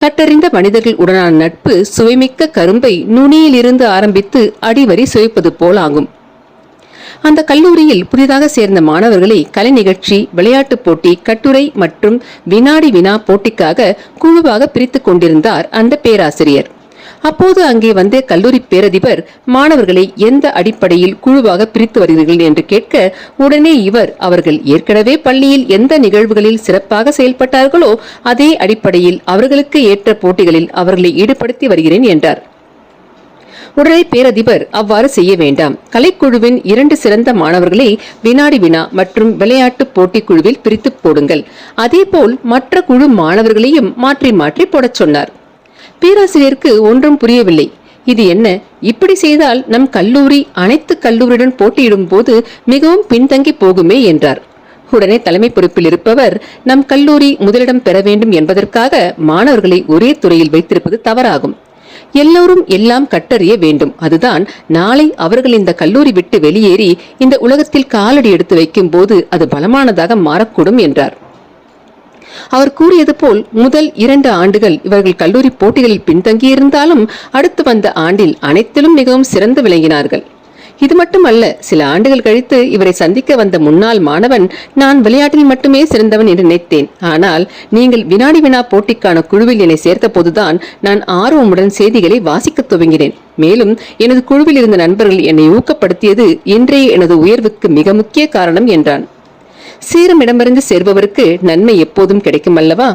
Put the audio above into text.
கட்டறிந்த மனிதர்கள் உடனான நட்பு சுவைமிக்க கரும்பை நுனியிலிருந்து ஆரம்பித்து அடிவரி சுவைப்பது போலாகும் அந்த கல்லூரியில் புதிதாக சேர்ந்த மாணவர்களை கலை நிகழ்ச்சி விளையாட்டுப் போட்டி கட்டுரை மற்றும் வினாடி வினா போட்டிக்காக குழுவாக பிரித்துக் கொண்டிருந்தார் அந்த பேராசிரியர். அப்போது அங்கே வந்த கல்லூரி பேரதிபர் மாணவர்களை எந்த அடிப்படையில் குழுவாக பிரித்து வருகிறீர்கள் என்று கேட்க உடனே இவர் அவர்கள் ஏற்கனவே பள்ளியில் எந்த நிகழ்வுகளில் சிறப்பாக செயல்பட்டார்களோ அதே அடிப்படையில் அவர்களுக்கு ஏற்ற போட்டிகளில் அவர்களை ஈடுபடுத்தி வருகிறேன் என்றார். உடனே பேரதிபர் அவ்வாறு செய்ய வேண்டாம். கலைக்குழுவின் இரண்டு சிறந்த மாணவர்களை வினாடி வினா மற்றும் விளையாட்டு போட்டிக் குழுவில் பிரித்து போடுங்கள். அதேபோல் மற்ற குழு மாணவர்களையும் மாற்றி மாற்றி போடச் சொன்னார். பேராசிரியருக்கு ஒன்றும் புரியவில்லை. இது என்ன? இப்படி செய்தால் நம் கல்லூரி அனைத்து கல்லூரியுடன் போட்டியிடும் போது மிகவும் பின்தங்கி போகுமே என்றார். உடனே தலைமை பொறுப்பில் இருப்பவர் நம் கல்லூரி முதலிடம் பெற வேண்டும் என்பதற்காக மாணவர்களை ஒரே துறையில் வைத்திருப்பது தவறாகும். எல்லோரும் எல்லாம் கட்டறிய வேண்டும். அதுதான் நாளை அவர்கள் இந்த கல்லூரி விட்டு வெளியேறி இந்த உலகத்தில் காலடி எடுத்து வைக்கும் போது அது பலமானதாக மாறக்கூடும் என்றார். அவர் கூறியது போல் முதல் இரண்டு ஆண்டுகள் இவர்கள் கல்லூரி போட்டிகளில் பின்தங்கியிருந்தாலும் அடுத்து வந்த ஆண்டில் அனைத்திலும் மிகவும் சிறந்து விளங்கினார்கள். இது மட்டுமல்ல சில ஆண்டுகள் கழித்து இவரை சந்திக்க வந்த முன்னாள் மாணவன் நான் விளையாட்டில் மட்டுமே சிறந்தவன் என்று நினைத்தேன். ஆனால் நீங்கள் வினாடி வினா போட்டிக்கான குழுவில் என்னை சேர்த்த போதுதான் நான் ஆர்வமுடன் செய்திகளை வாசிக்கத் துவங்கினேன். மேலும் எனது குழுவில் இருந்த நண்பர்கள் என்னை ஊக்கப்படுத்தியது இன்றைய எனது உயர்வுக்கு மிக முக்கிய காரணம் என்றான். சீரம் இடமிருந்து சேர்பவருக்கு நன்மை எப்போதும் கிடைக்கும் அல்லவா